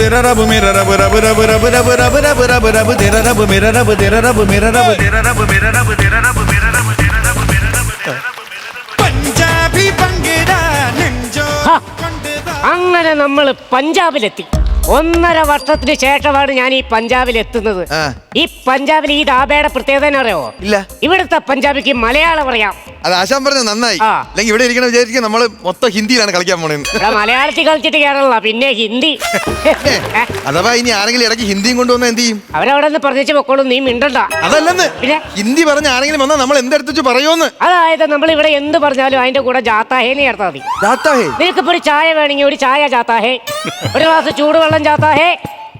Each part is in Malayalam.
തിരറബ് മിരറബ് റബ് റബ് റബ് റബ് റബ് റബ് റബ് റബ് തിരറബ് മിരറബ് തിരറബ് മിരറബ് തിരറബ് മിരറബ് തിരറബ് മിരറബ് തിരറബ് മിരറബ് പഞ്ചാബി പങ്കിടാ അങ്ങനെ നമ്മൾ പഞ്ചാബിലെത്തി. ഒന്നര വർഷത്തിന് ശേഷമാണ് ഞാൻ ഈ പഞ്ചാബിൽ എത്തുന്നത്. ആ. ഈ പഞ്ചാബിൽ ഈ ഡാബയുടെ പ്രത്യേകത എന്ന് അറിയോ ഇല്ല. ഇവിടുത്തെ പഞ്ചാബിക്ക് മലയാളം അറിയാം. അത് ആശാൻ പറഞ്ഞത് നന്നായി. ആ. അല്ലെങ്കിൽ ഇവിടെ ഇരിക്കണം വിചാരിക്കും നമ്മൾ മൊത്തം ഹിന്ദിയിലാണ് കളിക്കാൻ പോണേന്ന് ഇവിടെ മലയാളത്തിൽ കളിച്ചിട്ട് കേരള പിന്നെ ഹിന്ദി. അഥവാ ഇനി ആരെങ്കിലും ഇടയ്ക്ക് ഹിന്ദിയും കൊണ്ടുവന്ന എന്ത് ചെയ്യും? അവരവിടെ നിന്ന് പറഞ്ഞു പൊക്കോളും നീ മിണ്ടണ്ട. അതല്ലെന്ന്. പിന്നെ? ഹിന്ദി പറഞ്ഞ ആരെങ്കിലും വന്നാൽ നമ്മൾ എന്തെടുത്തു പറയുമെന്ന് അതായത് നമ്മൾ ഇവിടെ എന്ത് പറഞ്ഞാലും അതിന്റെ കൂടെ ജാത്താഹേന്ന് ചേർത്താൽ മതി. ദാത്താഹേ നിനക്കിപ്പോ ഒരു ചായ വേണമെങ്കിൽ ഒരു ചായ ജാത്താഹേ. ഒരു ഗ്ലാസ് ചൂടുവെള്ളം ജാത്താഹേ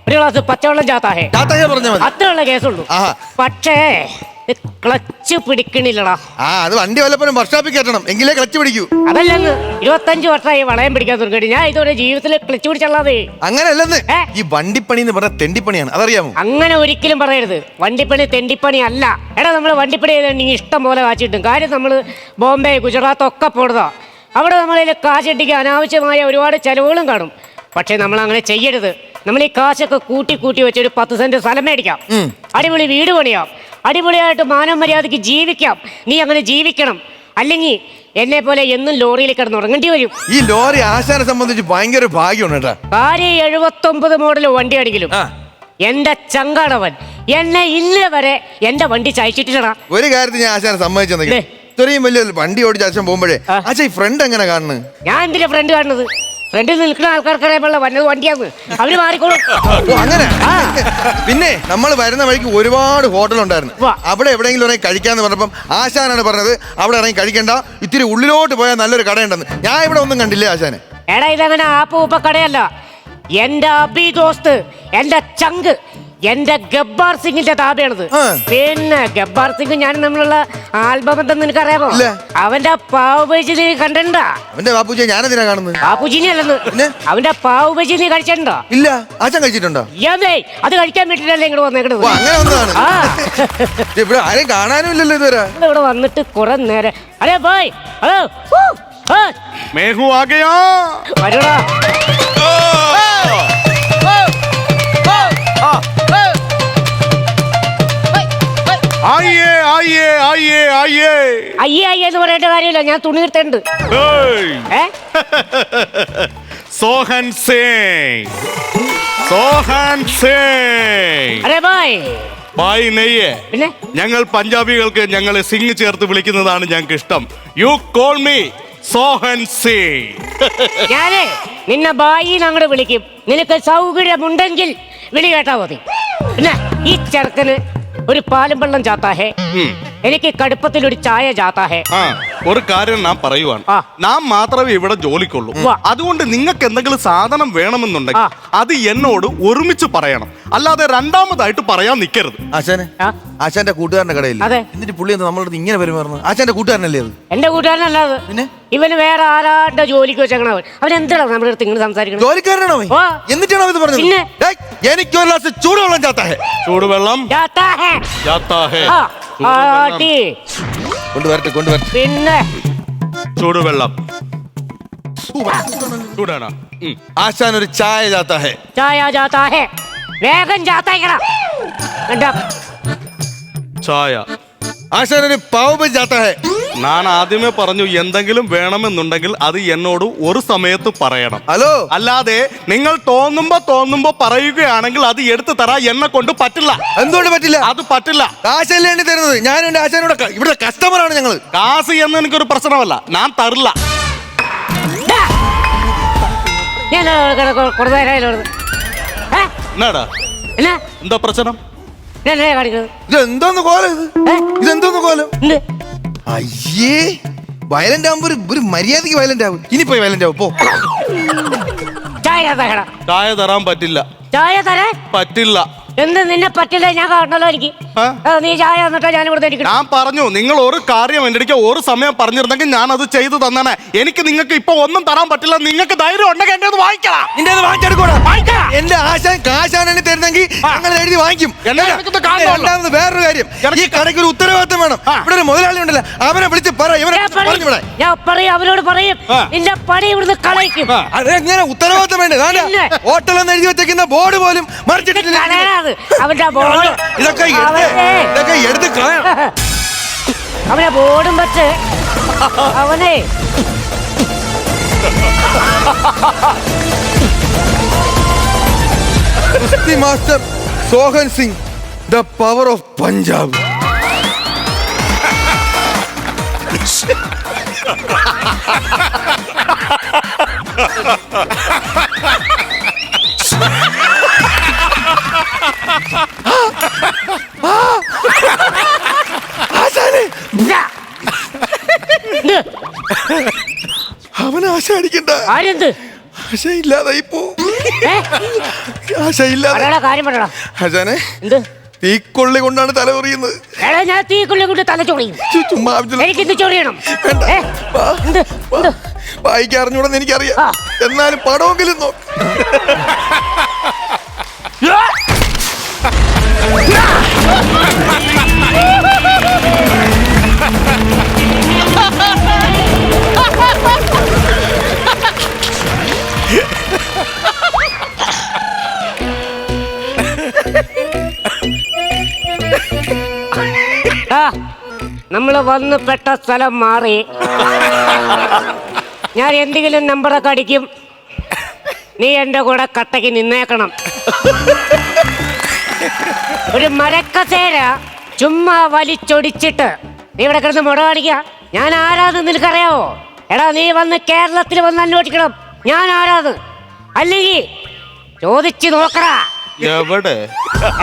ഒരു ഗ്ലാസ് പച്ചവെള്ളം ചാത്താഹേ ദാത്താഹേ പറഞ്ഞാൽ മതി. അത്രയുള്ള കേസുള്ളൂ. ആഹാ. പക്ഷേ ക്ലച്ച് പിടിക്കണില്ലടാ. ആ അത് വണ്ടി വല്ലപ്പോഴും വർക്ക്ഷോപ്പിൽ കയറ്റണം. എങ്കിലേ ക്ലച്ച് പിടിക്കൂ. അതല്ലെന്ന്. ഇരുപത്തഞ്ച് വർഷമായി വളയം പിടിക്കാൻ തുടങ്ങി ഞാൻ ഇതുവരെ ജീവിതത്തിൽ ക്ലച്ച് പിടിച്ചല്ലാതെ. അങ്ങനെയല്ലെന്ന്. ഏ? ഈ വണ്ടിപ്പണി എന്ന് പറഞ്ഞ തെണ്ടിപ്പണിയാണ്. അതറിയാമോ? അങ്ങനെ ഒരിക്കലും പറയരുത്. വണ്ടിപ്പണി തെണ്ടിപ്പണി അല്ല. എടാ നമ്മൾ വണ്ടിപ്പണി ചെയ്തിട്ടുണ്ടെങ്കിൽ ഇഷ്ടം പോലെ കാശ് കിട്ടും കാര്യം നമ്മൾ ബോംബെ ഗുജറാത്ത് ഒക്കെ പോടുതാ അവിടെ നമ്മളതിൽ കാശിട്ടിക്ക് അനാവശ്യമായ ഒരുപാട് ചെലവുകളും കാണും. പക്ഷെ നമ്മൾ അങ്ങനെ ചെയ്യരുത്. നമ്മൾ ഈ കാശൊക്കെ കൂട്ടി കൂട്ടി വെച്ചൊരു പത്ത് സെന്റ് സ്ഥലം മേടിക്കാം. അടിപൊളി വീട് പണിയാം. അടിപൊളിയായിട്ട് മാനം മര്യാദയ്ക്ക് ജീവിക്കാം. നീ അങ്ങനെ ജീവിക്കണം. അല്ലെങ്കിൽ എന്നെ പോലെ എന്നും ലോറിയിൽ കിടന്ന് ഉറങ്ങേണ്ടി വരും. ഈ ലോറി ആശാനെ സംബന്ധിച്ച് ഭയങ്കര ഭാഗ്യമാണ് ഭാര്യ എഴുപത്തി ഒമ്പത് മോഡൽ വണ്ടി അടിക്കലും ആ. എന്റെ ചങ്കാടവൻ എന്നെ ഇന്ന് വരെ എന്റെ വണ്ടി ചയച്ചിട്ടില്ലടാ. ഒരു കാര്യത്തിൽ ഞാൻ ആശാനെ സമ്മതിച്ചു. ഇത്രയും വലിയ വലിയ വണ്ടി ഓടിച്ച് അച്ഛൻ പോകുമ്പോഴേ അച്ഛൻ ഈ ഫ്രണ്ട് എങ്ങനെ കാണുന്നത്? ഞാൻ എന്തിനാ ഫ്രണ്ട് കാണുന്നത്? ഫ്രണ്ടിൽ നിൽക്കുന്ന ആൾക്കാർക്കറിയാമുള്ള വന്നത് വണ്ടിയാന്ന്. അവർ മാറിക്കോളും. ഓ അങ്ങനെ? ആ. പിന്നെ നമ്മൾ വരുന്ന വഴിക്ക് ഒരുപാട് ഹോട്ടൽ ഉണ്ടായിരുന്നു വാ. അവിടെ എവിടെയെങ്കിലും ഇറങ്ങി കഴിക്കാന്ന് പറഞ്ഞപ്പം ആശാനാണ് പറഞ്ഞത് അവിടെ ഇറങ്ങി കഴിക്കണ്ട ഇത്തിരി ഉള്ളിലോട്ട് പോയാൽ നല്ലൊരു കടയുണ്ടെന്ന്. ഞാൻ ഇവിടെ ഒന്നും കണ്ടില്ലേ ആശാനെ? എടാ ഇതങ്ങനെ ആപ്പ് ഉപ്പ കടയല്ല. എന്റെ അബി ദോസ്ത് എന്റെ ചങ്ക് എന്റെ ഗബ്ബാർ സിംഗിന്റെ താപയാണത്. പിന്നെ ഗബ്ബാർ സിംഗ് ഞാൻ തമ്മിലുള്ള ആൽബം നിനക്ക് നിനക്കറിയാമോ? അവന്റെ പാവുപേജി നീ കണ്ടണ്ടാ അവന്റെ ബാപ്പുജി ഞാൻ അവന്റെ പാവുപേജി നീ കഴിച്ചിട്ടുണ്ടോ? ഇല്ല. അത് കഴിക്കാൻ വേണ്ടിട്ടല്ലേ ഇങ്ങോട്ട് വന്നേക്കണത്? അങ്ങനെ വന്നതാണ്. ഇവിടെ ആരെയും കാണാനും ഇതുവരെ. വന്നിട്ട് കുറെ നേരം. അരേ ബോയ്? ഹലോ. മേഘു ആ ഗയാ വരടാ അയ്യേ അയ്യേ എന്ന് പറയേണ്ട കാര്യമില്ല. ഞാൻ തുണി സോഹൻ സേ സോഹൻ സേ ബായ്. നെയ്യേ. പിന്നെ? ഞങ്ങൾ പഞ്ചാബികൾക്ക് ഞങ്ങളെ സിംഗ് ചേർത്ത് വിളിക്കുന്നതാണ് ഞങ്ങൾക്ക് ഇഷ്ടം യു കോൾ മീ സോഹൻ ഞാനേ നിന്നെ ബായി അങ്ങോട്ട് വിളിക്കും. നിനക്ക് സൗകര്യമുണ്ടെങ്കിൽ വിളി കേട്ടാ മതി. പിന്നെ ഈ ചെറുക്കന് ഒരു പാലും വെള്ളം ചാത്താഹേ എനിക്ക് കടുപ്പത്തിൽ ഒരു ചായ ചാത്താഹേ ഒരു കാര്യം ഞാൻ പറയുവാണ് ആ. നാം മാത്രമേ ഇവിടെ ജോലിക്കുള്ളൂ ഉവ്വ. അതുകൊണ്ട് നിങ്ങൾക്ക് എന്തെങ്കിലും സാധനം വേണമെന്നുണ്ടെങ്കിൽ അത് എന്നോട് ഒരുമിച്ച് പറയണം അല്ലാതെ രണ്ടാമതായിട്ട് പറയാൻ നിൽക്കരുത് ആശാനെ ആ? ആശാന്റെ കൂട്ടുകാരന്റെ കടയിൽ അതെ. എന്നിട്ട് പുള്ളി എന്താ നമ്മളടുത്ത് ഇങ്ങനെ പെരുമാറുന്നത് ആശാന്റെ കൂട്ടുകാരനല്ലേ അത് എന്റെ കൂട്ടുകാരനല്ലാതെ പിന്നെ? ഇവന് വേറെ ആരാന്റെ ജോലിക്ക് വെച്ചേക്കണവൻ അവൻ എന്താണ് നമ്മുടെ അടുത്ത് ഇങ്ങനെ സംസാരിക്കുന്നത് ജോലിക്കാരനാണോ അവൻ? ഓ. എന്നിട്ടാണോ ഇത് പറഞ്ഞത് പിന്നെ? ഡേയ്, എനിക്ക് ഒരു ഗ്ലാസ് ചൂടുവെള്ളം ചാത്താഹേ ചൂടുവെള്ളം ചാത്താഹേ ഹേ. ജാത്താ ഹേ. ആ, ചൂടുവെള്ളം. ആട്ടി. കൊണ്ടുവരട്ടെ കൊണ്ടുവരട്ടെ. പിന്നെ? ചൂടുവെള്ളം. ചൂടാണ്. ആശാൻ ഒരു ചായ ചാത്താഹേ. ചായ ജാത്താ ഹേ വേഗം ജാത്തായിക്കടാ ചായ. ആശാൻ ഒരു പാവ് ചാത്താഹേ. ഞാൻ ആദ്യമേ പറഞ്ഞു എന്തെങ്കിലും വേണമെന്നുണ്ടെങ്കിൽ അത് എന്നോട് ഒരു സമയത്ത് പറയണം. ഹലോ? അല്ലാതെ നിങ്ങൾ തോന്നുമ്പോ തോന്നുമ്പോ പറയുകയാണെങ്കിൽ അത് എടുത്തു തരാ എന്നെ കൊണ്ട് പറ്റില്ല. എന്തുകൊണ്ട് പറ്റില്ല? അത് പറ്റില്ല. കാശല്ലേ എണ്ണി തരുന്നത്? ഞാൻ എന്റെ ആശാനോട് ഇവിടെ കസ്റ്റമറാണ് ഞങ്ങൾ കാശ് എന്ന് എനിക്കൊരു പ്രശ്നമല്ല. ഞാൻ തരില്ല. ഞാൻ എന്നാടാ? എന്നാ? എന്താ പ്രശ്നം? എന്നാ കാണിക്കുന്നത്. ഇത് എന്തോന്ന് കോലം ഇത്? ഏ? ഇത് എന്തോന്ന് കോലം? എന്ത്? അയ്യേ വയലന്റ് ആകുമ്പോ ഒരു ഒരു മര്യാദയ്ക്ക് വയലന്റ് ആവും. ഇനി പോയി വയലന്റ് ആവും പോ. ചായ തരാൻ പറ്റില്ല. ചായ തരാൻ? പറ്റില്ല. എന്ത് നിന്നെ പറ്റില്ല ഞാൻ കാണണല്ലോ എനിക്ക്. നീ ചായ തന്നിട്ടാ ഞാൻ ഇവിടെ ഞാൻ പറഞ്ഞു നിങ്ങൾ ഒരു കാര്യം എന്റെ അടുക്ക ഒരു സമയം പറഞ്ഞിരുന്നെങ്കിൽ ഞാൻ അത് ചെയ്തു തന്നെ എനിക്ക് നിങ്ങൾക്ക് ഇപ്പൊ ഒന്നും തരാൻ പറ്റില്ല. നിങ്ങൾക്ക് ധൈര്യം ഉണ്ടെങ്കിൽ എന്റെ വാങ്ങിക്കണം നിന്റെ വാങ്ങിച്ചെടുക്കൂടാ. എന്റെ ആശാൻ കാശാൻ എണ്ണി തരുന്നെങ്കിൽ ഞങ്ങൾ എഴുതി വാങ്ങിക്കും. രണ്ടാമത് വേറൊരു കാര്യം. ഈ കടയ്ക്ക് ഒരു ഉത്തരവാദിത്തം വേണം. ഇവിടെ ഒരു മുതലാളി ഉണ്ടല്ലോ. അവനെ വിളിച്ച് പറ ഇവനെ ഞാൻ പറയും ഞാൻ പറയും അവരോട് പറയും. ആ. നിന്റെ പണി ഇവിടുന്ന് കളയിക്കും. അതെങ്ങനെ ഉത്തരവാദിത്തം വേണ്ടേ. ഹോട്ടൽ എഴുതി വെച്ചേക്കുന്ന ബോർഡ് പോലും മറിച്ചിട്ടില്ല. കളയാത് അവന്റെ ബോർഡ് ഇതൊക്കെ എടുത്ത് അവനെ ഇതൊക്കെ എടുത്ത് അവനെ ബോർഡും വെച്ച് അവനെ. The master Sohan Singh the power of Punjab. ആശാനെ. ഇത് അവൻ ആശ അടിക്കണ്ട ആരെന്ത് ആശ ഇല്ലാതായി പോ ഏ? ആശ ഇല്ലാതെ പറയടാ കാര്യം പറയടാ ആശാനെ എന്ത് തീക്കൊള്ളി കൊണ്ടാണ് തല എറിയുന്നത് എടാ ഞാൻ തീക്കുള്ളി കൊണ്ട് തല ചൊളിയും ചു- ചുമ്മാ ആവശ്യമില്ല. എനിക്ക് ഇത് ചൊളിയണം വേണ്ട. ഏ? വാ. എന്ത് എന്ത് വായിക്കാൻ അറിഞ്ഞൂടെന്ന് എനിക്കറിയാം ആ. എന്നാലും പടമെങ്കിലും നോക്ക് നമ്മൾ വന്ന് പെട്ട സ്ഥലം മാറി. ഞാൻ എന്തെങ്കിലും നമ്പറൊക്കെ അടിക്കും. നീ എന്റെ കൂടെ കട്ടയ്ക്ക് നിന്നേക്കണം. ഒരു മരക്കസേര ചുമ്മാ വലിച്ചൊടിച്ചിട്ട് നീ ഇവിടെ കിടന്ന് മുട കാണിക്കുക ഞാൻ ആരാത് നിനക്കറിയാവോ? എടാ നീ വന്ന് കേരളത്തിൽ വന്ന് അന്വേഷിക്കണം. ഞാൻ ആരാത് അല്ലെങ്കിൽ ചോദിച്ചു നോക്കടാ. എവിടെ?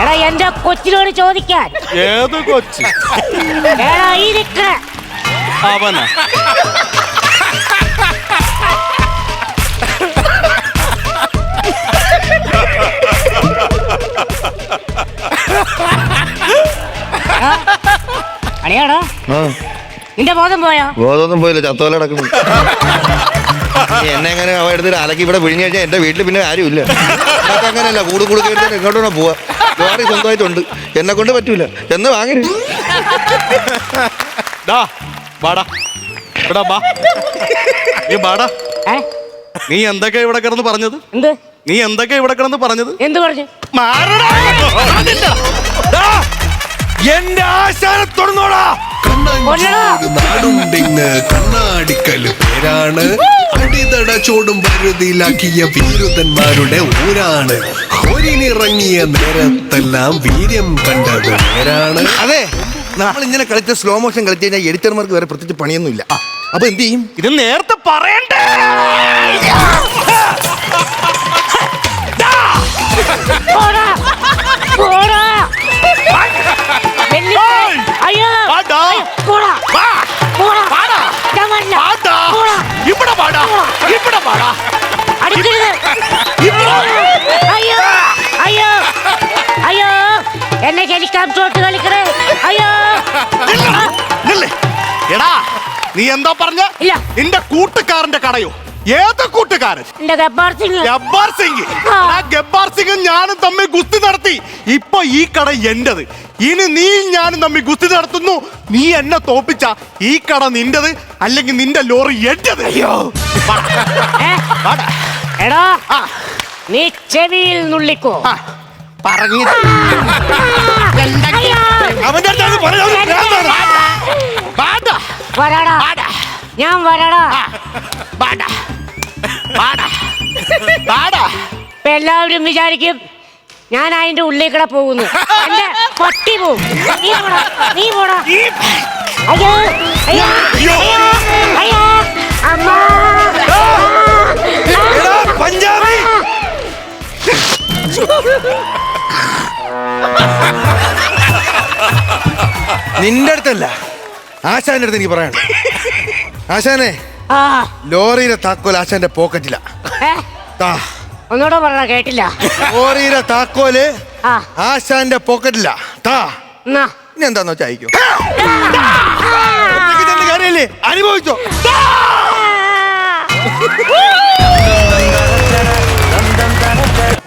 എടാ എന്റെ കൊച്ചിനോട് ചോദിക്കാൻ. ഏത് കൊച്ചി? എടാ ഈ നിക്കണ. അവനാ. അണിയാടാ നിന്റെ ബോധം പോയാ? ബോധമൊന്നും പോയില്ല ചത്തോല കിടക്കുന്നു എന്നെ എങ്ങനെ അവ എടുത്തിട്ട് അലക്കി ഇവിടെ വിഴിഞ്ഞു കഴിഞ്ഞാൽ എന്റെ വീട്ടിൽ പിന്നെ ആരും ഇല്ല അതൊക്കെ അങ്ങനെയല്ല കൂട് കൂടി കഴിഞ്ഞാൽ എങ്ങോട്ടാണ് പോവാ. ലോറി സ്വന്തമായിട്ടുണ്ട്. എന്നെ കൊണ്ട് പറ്റൂല. എന്ന് വാങ്ങി. നീ എന്തൊക്കെ ഇവിടെ കിടന്ന് പറഞ്ഞത്? എന്ത്? നീ എന്തൊക്കെയാ ഇവിടെ കിടന്ന് പറഞ്ഞത്? എന്ത് പറഞ്ഞു. എന്റെ ആശാനെ നാടുണ്ടിന്ന് കണ്ണാടിക്കൽ പേരാണ്. അടിതട ചോടും പരുതിയിലാക്കിയ വീരുതന്മാരുടെ ഊരാണ്. ഒരിനിറങ്ങിയ നേരത്തെല്ലാം വീര്യം കണ്ടത് നേരാണ് അതെ. നമ്മൾ ഇങ്ങനെ കളിച്ച സ്ലോ മോഷൻ കളിച്ചു കഴിഞ്ഞാൽ എഡിറ്റർമാർക്ക് വേറെ പ്രത്യേകിച്ച് പണിയൊന്നുമില്ല. അപ്പൊ എന്ത് ചെയ്യും? ഇത് നേരത്തെ പറയണ്ടേ? അടിക്കരുത്. അയ്യോ അയ്യോ അയ്യോ. എന്നെ ഹെലികോപ്റ്റർ കളിക്കണേ. അയ്യോ. നില്ല്. എടാ നീ എന്താ പറഞ്ഞ? ഇല്ല. നിന്റെ കൂട്ടുകാരന്റെ കടയോ? ഏത് കൂട്ടുകാരൻ? എന്റെ ഗബ്ബാർ സിംഗ്. ഗബ്ബാർ സിംഗ്. ആ. ഗബ്ബാർ സിംഗും ഞാനും തമ്മിൽ ഗുസ്തി നടത്തി. ഇപ്പൊ ഈ കട എന്റത്. ഇനി നീ ഞാനും തമ്മിൽ ഗുസ്തി നടത്തുന്നു. നീ എന്നെ തോപ്പിച്ച ഈ കട നിന്റത് അല്ലെങ്കിൽ നിന്റെ ലോറി എന്റത്. അയ്യോ? എടാ നീ ചെവിയിൽ നുള്ളിക്കോ. പറഞ്ഞു. വരാടാ ഞാൻ വരാടാ. ഇപ്പൊ എല്ലാവരും വിചാരിക്കും ഞാൻ അതിന്റെ ഉള്ളിൽ കൂടെ പോകുന്നു. എന്റെ പട്ടി പോവും. നീ പോടാ നീ പോടാ. അയ്യോ. അയ്യോ. അയ്യോ. നിന്റെ അടുത്തല്ല. ആശാന്റെ അടുത്ത് എനിക്ക് പറയണം ആശാനെ ആ. ലോറിയിലെ താക്കോൽ ആശാന്റെ പോക്കറ്റില. ഏ? താ ഒന്നുകൂടെ പറഞ്ഞ കേട്ടില്ല. ലോറിയിലെ താക്കോൽ ആ. ആശാന്റെ പോക്കറ്റില. താ. എന്നാ? ഇനി എന്താന്ന് വെച്ചാ അയക്കോ? കാര്യല്ലേ അനുഭവിച്ചോ?